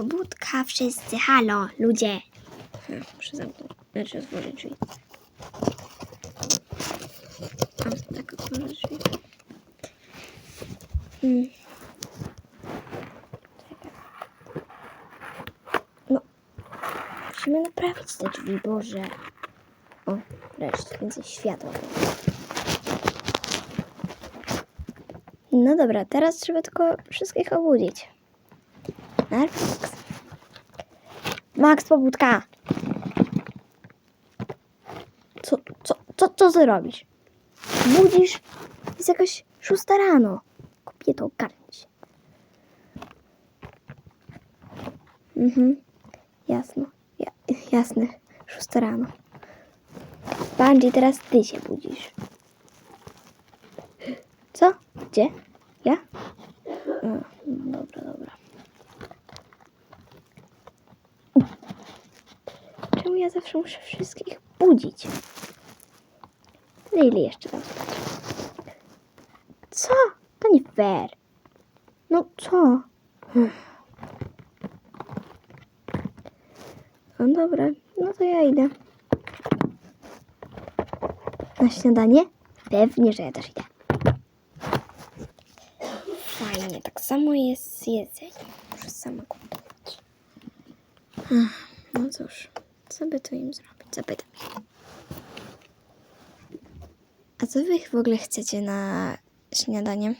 Pobudka wszyscy, halo, ludzie. Hmm, Muszę zamknąć, znaczy otworzyć drzwi. O, tak otworzę drzwi. Mm. Czekaj. No, musimy naprawić te drzwi, Boże. O, wreszcie, więcej światła. No dobra, teraz trzeba tylko wszystkich obudzić. Najpierw Max. Pobudka! Co, co, co, co ty robisz? Budzisz? Jest jakaś szósta rano. Kobieto, ogarnij się. Mhm, jasno. Ja, jasne, szósta rano. Bungie, teraz ty się budzisz. Co? Gdzie? Ja? A, dobra, dobra. Czemu ja zawsze muszę wszystkich budzić? Lily jeszcze tam spać. Co? To nie fair. No co? No dobra, no to ja idę. Na śniadanie? Pewnie, że ja też idę. Fajnie, tak samo jest z jedzeniem. Muszę sama. Ach, No cóż, co by tu im zrobić? Zapytam. A co wy w ogóle chcecie na śniadanie?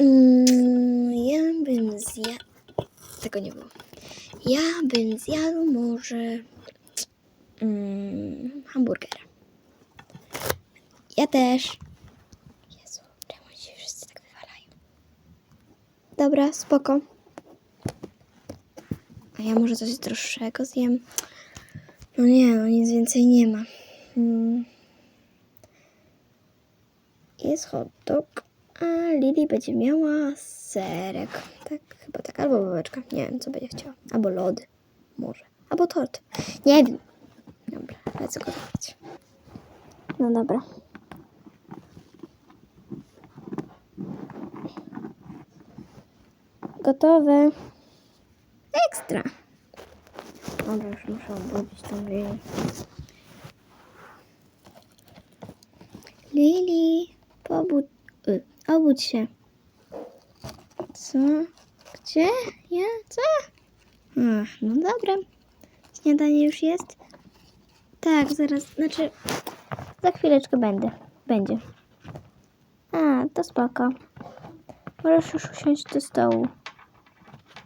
Mm, ja bym zjadł... Tego nie było. Ja bym zjadł może... Mm, hamburgera. Ja też. Jezu, czemu się wszyscy tak wywalają? Dobra, spoko. Ja może coś droższego zjem? No nie, no nic więcej nie ma. Hmm. Jest hot dog, a Lili będzie miała serek. Tak, chyba tak, albo babeczka. Nie wiem, co będzie chciała. Albo lody. Może. Albo tort. Nie wiem. Dobra, lecę gotować. No dobra. Gotowe. Ekstra. Dobra, już muszę obudzić tą Lili. Lili, pobudź, y, obudź się. Co? Gdzie? Ja? Co? Ach, no dobra. Śniadanie już jest? Tak, zaraz, znaczy za chwileczkę będę. Będzie. A, to spoko. Możesz już usiąść do stołu.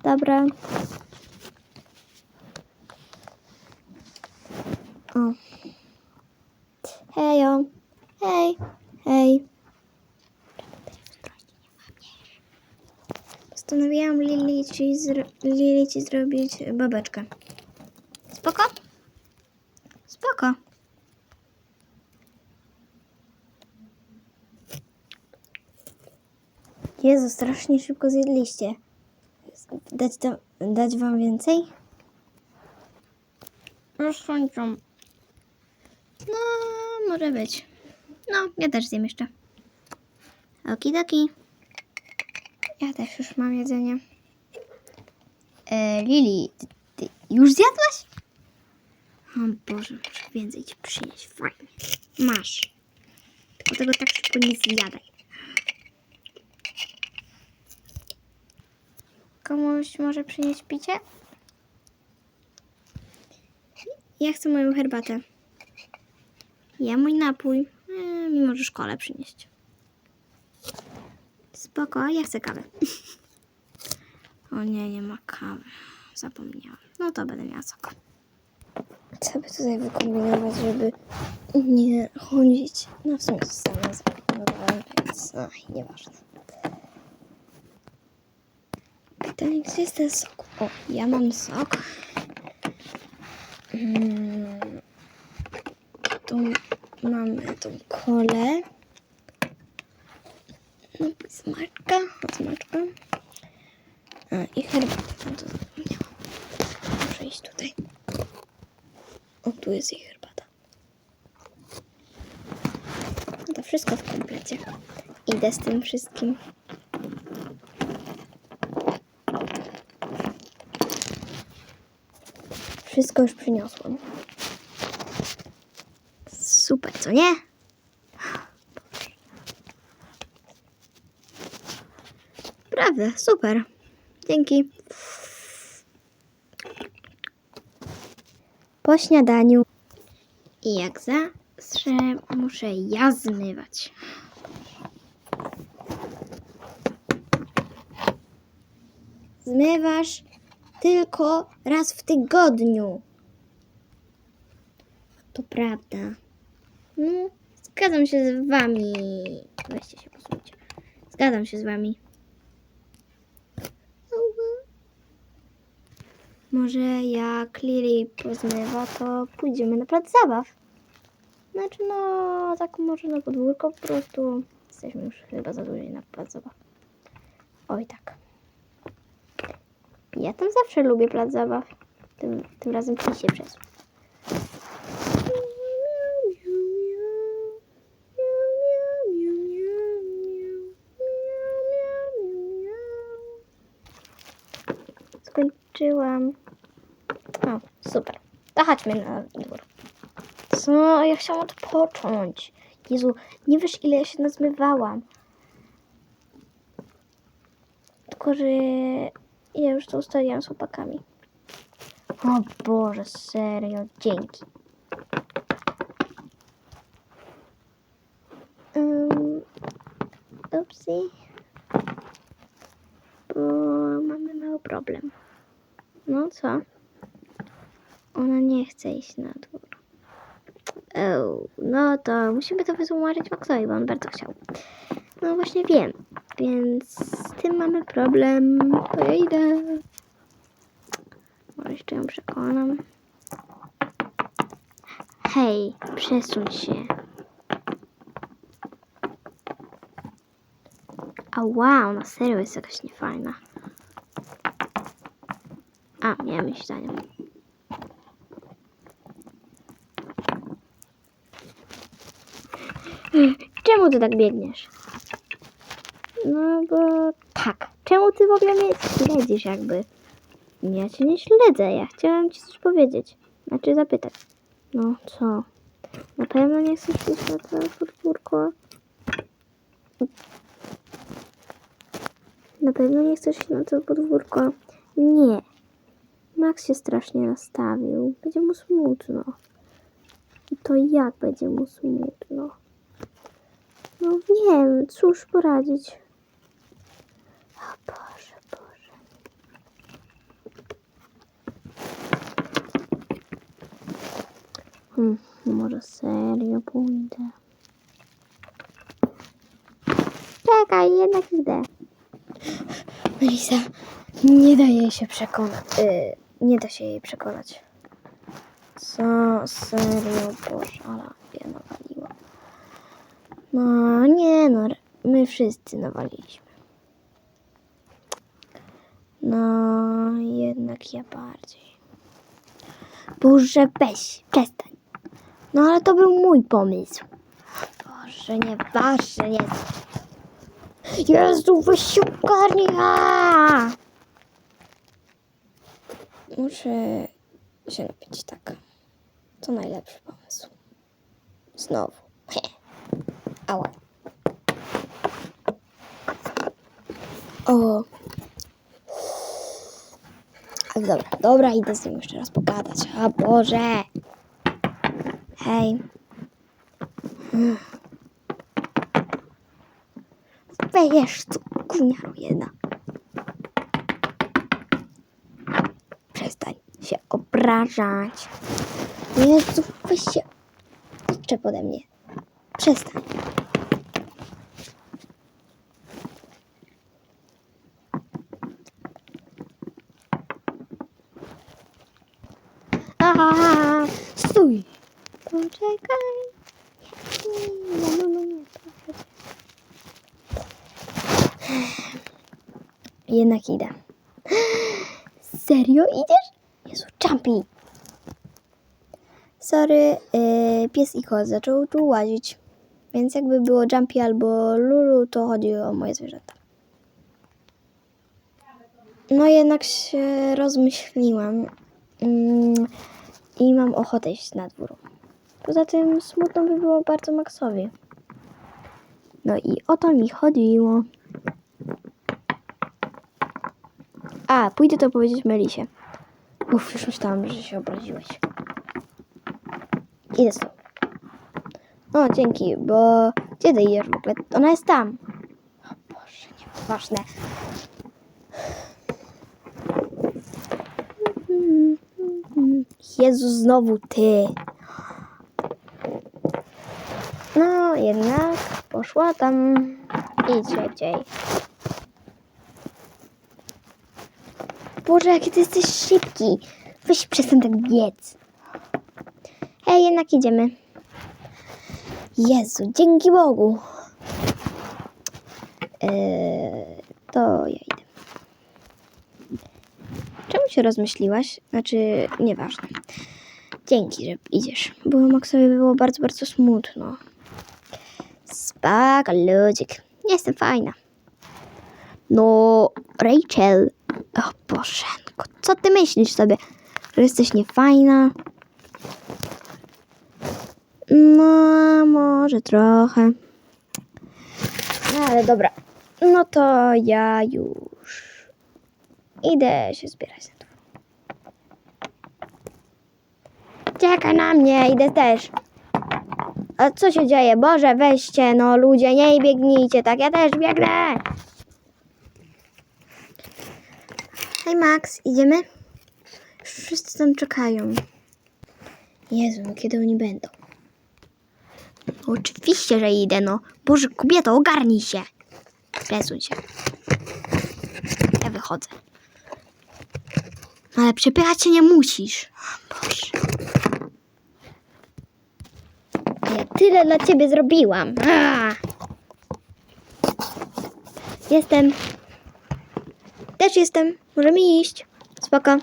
Dobra. O. Hejo. Hej. Hej. Postanowiłam Lili ci, zro Lili ci zrobić babeczkę. Spoko? Spoko. Jezu, strasznie szybko zjedliście. Dać, to, dać wam więcej? Rozsądzą. No, może być. No, ja też zjem jeszcze. Okidoki. Ja też już mam jedzenie. E, Lili, ty, ty już zjadłaś? O Boże, muszę więcej ci przynieść. Fajnie. Masz. Tylko tego tak szybko nie zjadaj. Komuś może przynieść picie? Ja chcę moją herbatę. Ja mój napój. E, mi może szkole przynieść. Spoko, ja chcę kawę. o nie, nie ma kawy. Zapomniałam. No to będę miała sok. Co by tutaj wykombinować, żeby nie chodzić? No w sumie zostanę zaproponowałem, więc no, nieważne. Pytanie, gdzie jest ten sok? O, ja mam sok. Mm, mamy tą kolę. No, smaczka, smaczka. A, i herbatę, no to zapomniałam. Muszę iść tutaj. O, tu jest jej herbata. No to wszystko w komplecie. Idę z tym wszystkim. Wszystko już przyniosłam. Super, co nie? Prawda, super. Dzięki. Po śniadaniu. I jak zawsze muszę ja zmywać. Zmywasz tylko raz w tygodniu. To prawda. No, zgadzam się z wami. Weźcie się posłuchajcie. Zgadzam się z wami. Może jak Lily pozmywa, to pójdziemy na plac zabaw. Znaczy, no, tak może na podwórko po prostu. Jesteśmy już chyba za dłużej na plac zabaw. Oj, tak. Ja tam zawsze lubię plac zabaw. Tym, tym razem ci się przesuł. Skończyłam. O, super. To chodźmy na dwór. Co? Ja chciałam odpocząć. Jezu, nie wiesz ile ja się nazmywałam. Tylko, że ja już to ustaliłam z chłopakami. O Boże, serio, dzięki. Um, upsi. Bo mamy mały problem. No co? Ona nie chce iść na dwór. Oh, no to musimy to wytłumaczyć Maxowi, bo on bardzo chciał. No właśnie wiem, więc z tym mamy problem. To ja idę. Może jeszcze ją przekonam. Hej, przesuń się. A wow, na serio jest jakaś niefajna. A, za nią. Czemu ty tak biegniesz? No bo tak. Czemu ty w ogóle mnie śledzisz jakby? Ja cię nie śledzę, ja chciałam ci coś powiedzieć. Znaczy zapytać. No co? Na pewno nie chcesz iść na to podwórko? Na pewno nie chcesz iść na to podwórko? Nie. Max się strasznie nastawił. Będzie mu smutno. I to jak będzie mu smutno? No wiem, cóż poradzić. O Boże, Boże. Hmm, może serio pójdę. Czekaj, jednak idę. Melisa, nie da jej się przekonać. Yy, nie da się jej przekonać. Co? Serio, Boże, ale ja nawaliła. No nie no, my wszyscy nawaliliśmy. No jednak ja bardziej. Boże, weź, przestań. No ale to był mój pomysł. Boże, nieważne jest. Jezu, weź. Muszę się napić tak. To najlepszy pomysł. Znowu. Ała. O. Ale dobra, dobra, idę z nim jeszcze raz pogadać. A Boże. Hej. Wejesz, tu kuniaro jedna. Przestań się obrażać. Jezu, weź się odczep ode mnie. Przestań. A, stój. Poczekaj. Nie, no, no, nie, proszę. Jednak idę. Serio idziesz? Jumpy. Sorry, yy, pies i kot zaczął tu łazić. Więc jakby było Jumpy albo Lulu, to chodzi o moje zwierzęta. No jednak się rozmyśliłam Mm, I mam ochotę iść na dwór. Poza tym smutno by było bardzo Maxowi. No i o to mi chodziło. A, pójdę to powiedzieć Melisie. Uff, już myślałam, że się obraziłeś. Idę stąd. O, dzięki, bo gdzie ty w ogóle? Ona jest tam. O Boże, nieważne. Jezu, znowu ty. No, jednak poszła tam. Idź szybciej. Boże, jaki ty jesteś szybki. Weź przestań tak biec. Hej, jednak idziemy. Jezu, dzięki Bogu. Eee, to ja idę. Czemu się rozmyśliłaś? Znaczy, nieważne. Dzięki, że idziesz. Bo Maxowi było bardzo, bardzo smutno. Spoko, ludzik. Jestem fajna. No, Rachel. O Bożenko, co ty myślisz sobie? Że jesteś niefajna? No, może trochę. No, ale dobra. No to ja już idę się zbierać na. Czekaj na mnie, idę też. A co się dzieje? Boże, weźcie, no ludzie, nie biegnijcie tak, ja też biegnę. Hej Max, idziemy? Wszyscy tam czekają. Jezu, no kiedy oni będą? Oczywiście, że idę, no. Boże, kobieto, ogarnij się. Presuń się. Ja wychodzę. No ale przepychać się nie musisz. Boże. Ja tyle dla ciebie zrobiłam. A! Jestem. Też jestem. Możemy iść. Spoko.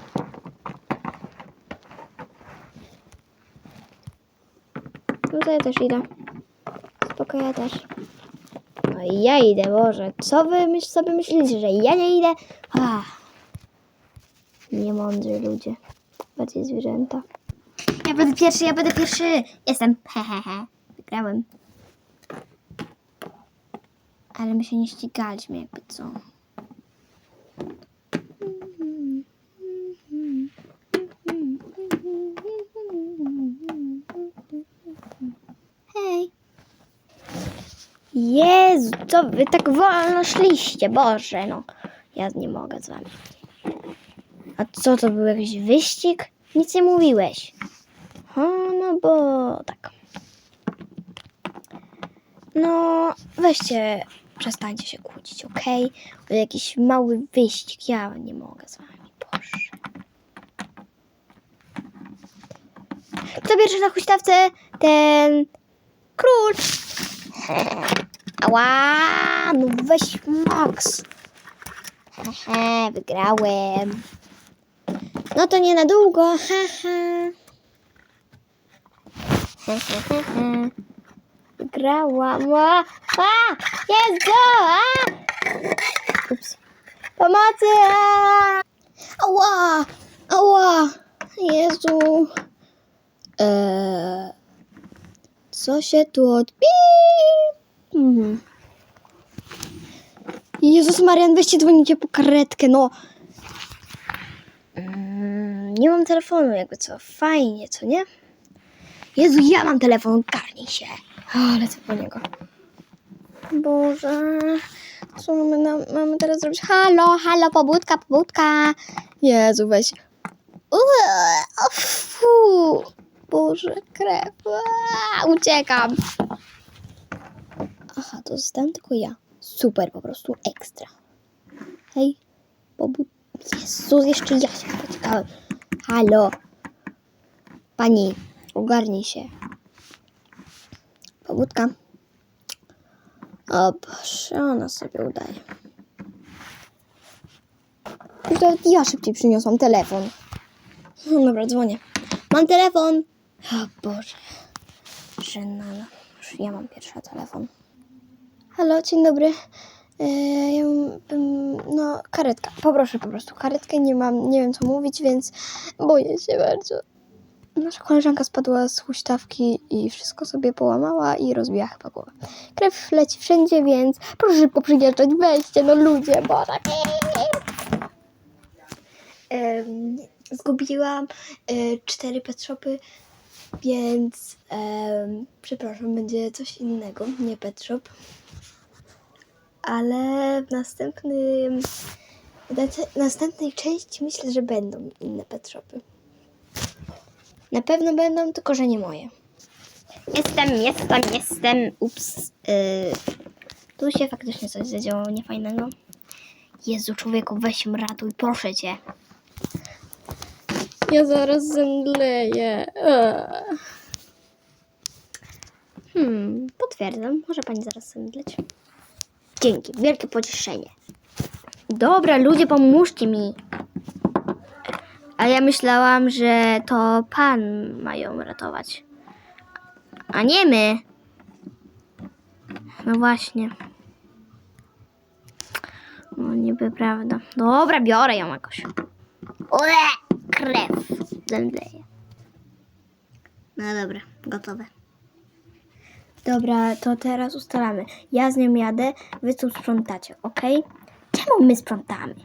No to ja też idę. Spoko, ja też. No i ja idę, Boże. Co wy myśl, sobie myślicie, że ja nie idę? Ach. Niemądrzy ludzie. Bardziej zwierzęta. Ja będę pierwszy, ja będę pierwszy. Jestem. Hehehe. Wygrałem. Ale my się nie ścigaliśmy, jakby co. Jezu, co wy tak wolno szliście, Boże, no. Ja nie mogę z wami. A co, to był jakiś wyścig? Nic nie mówiłeś. O, no bo tak. No, weźcie, przestańcie się kłócić? To jakiś mały wyścig, ja nie mogę z wami, Boże. Kto pierwszy na huśtawce, ten król. Ała, no weź Max. Hehe, wygrałem. No to nie na długo, haha. Hehehe. Wygrałam. A, a, Jezu! A! Ups. Pomocy! A! Ała! Ała! Jezu! Eee, co się tu odbi? Mhm. Jezus Marian, weźcie dzwonicie po karetkę, no. Mm, nie mam telefonu, jakby co. Fajnie, co nie? Jezu, ja mam telefon, garnij się. O, lecę po niego. Boże, co mamy, na, mamy teraz zrobić? Halo, halo, pobudka, pobudka. Jezu, weź. Fu. Boże, krew. Uciekam. Aha, to zostałem tylko ja. Super, po prostu ekstra. Hej, pobud... Jezus, jeszcze ja się spotkałem. Halo. Pani, ogarnij się. Pobudka. O Boże, ona sobie udaje. Już nawet ja szybciej przyniosłam telefon. No dobra, dzwonię. Mam telefon. O Boże. Żenada. Już ja mam pierwszy telefon. Halo, dzień dobry. E, ja bym, no, karetka. Poproszę po prostu karetkę. Nie mam, nie wiem co mówić, więc boję się bardzo. Nasza koleżanka spadła z huśtawki i wszystko sobie połamała i rozbiła chyba głowę. Krew leci wszędzie, więc proszę szybko przyjeżdżać. Weźcie, no ludzie, Boże. Em, zgubiłam e, cztery pet shopy, więc przepraszam, będzie coś innego, nie pet shop. Ale w następnym w następnej części myślę, że będą inne pet shopy. Na pewno będą, tylko że nie moje. Jestem, jestem, jestem. Ups. Yy, tu się faktycznie coś zadziało niefajnego. Jezu, człowieku, weź się ratuj, proszę cię. Ja zaraz zemdleję. Eee. Hmm, potwierdzam. Może pani zaraz zemdleć. Dzięki, wielkie pocieszenie. Dobra, ludzie, pomóżcie mi. A ja myślałam, że to pan ma ją ratować. A nie my. No właśnie. No niby prawda. Dobra, biorę ją jakoś. Ue, krew. Zemdleję. No dobra, gotowe. Dobra, to teraz ustalamy. Ja z nią jadę, wy tu sprzątacie, ok? Czemu my sprzątamy?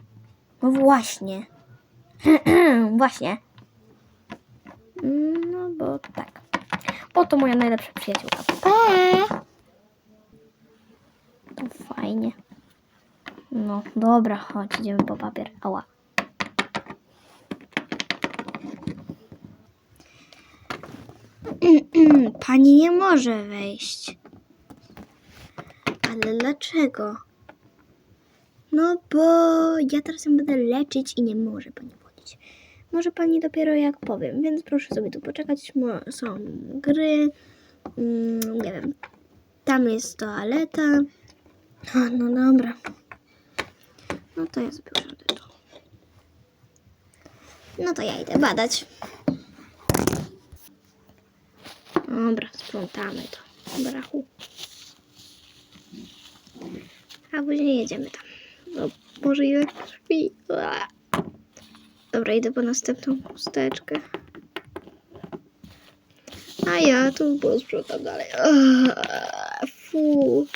No właśnie. właśnie. No bo tak. Bo to moja najlepsza przyjaciółka. Eee! To fajnie. No dobra, chodź, idziemy po papier. Ała. Pani nie może wejść. Ale dlaczego? No bo ja teraz ją będę leczyć i nie może pani wchodzić. Może pani dopiero jak powiem, więc proszę sobie tu poczekać. Są gry. Mm, nie wiem. Tam jest toaleta. A, no dobra. No to ja sobie usiądę tu. No to ja idę badać. Dobra, sprzątamy to. Brachu. A później jedziemy tam. No, może ile krwi. Dobra, idę po następną chusteczkę. A ja tu posprzątam dalej. Fu.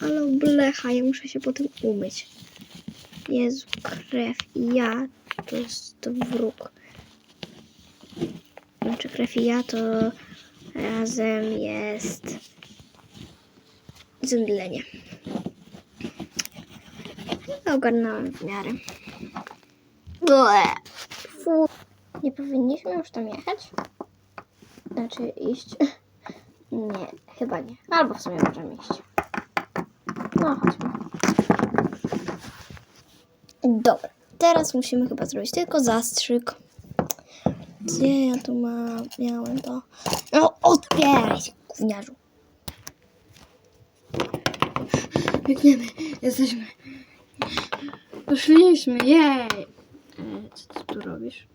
Ale blecha, ja muszę się potem umyć. Jezu, krew i ja. To jest wróg. Znaczy krew i ja to razem jest zemdlenie. Ogarnąłem w miarę. Fu. Nie powinniśmy już tam jechać? Znaczy iść? Nie, chyba nie. Albo w sumie możemy iść. No, chodźmy. Dobra, teraz musimy chyba zrobić tylko zastrzyk. Gdzie ja tu mam? Miałem to. No, otwieraj się, gówniarzu. Biegniemy, jesteśmy. Poszliśmy, jej! E, co ty tu robisz?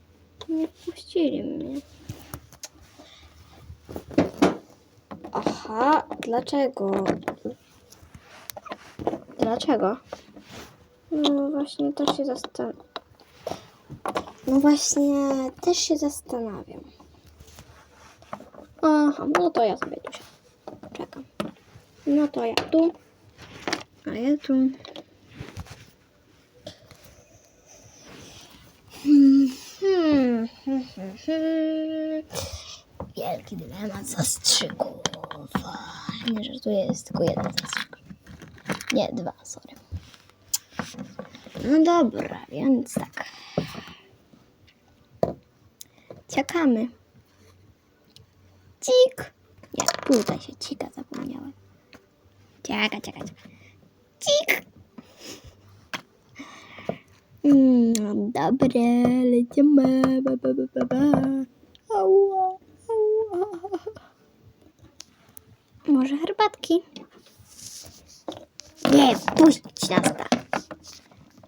Nie wpuścili mnie. Aha, dlaczego? Dlaczego? No właśnie, też się zastanawiam. No właśnie, też się zastanawiam. Aha, no to ja sobie tu się czekam. No to ja tu, a ja tu. Hmm. Wielki dylemat zastrzyków. Nie żartuję, jest tylko jeden zastrzyk. Nie, dwa, sorry. No dobra, więc tak. Ciakamy. Cik. Nie, tutaj się cika zapomniałem. Ciaka, ciaka, ciaka. Cik. Mm, dobra, lecimy. Ba, ba, ba, ba, ba. Ała. Może herbatki? Nie, puść nas tak.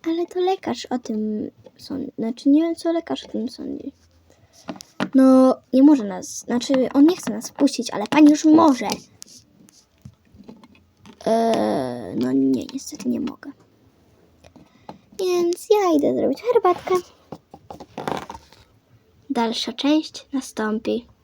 Ale to lekarz o tym sądzi. Znaczy nie wiem, co lekarz o tym sądzi. No, nie może nas, znaczy on nie chce nas wpuścić, ale pani już może. Eee, no nie, niestety nie mogę. Więc ja idę zrobić herbatkę. Dalsza część nastąpi.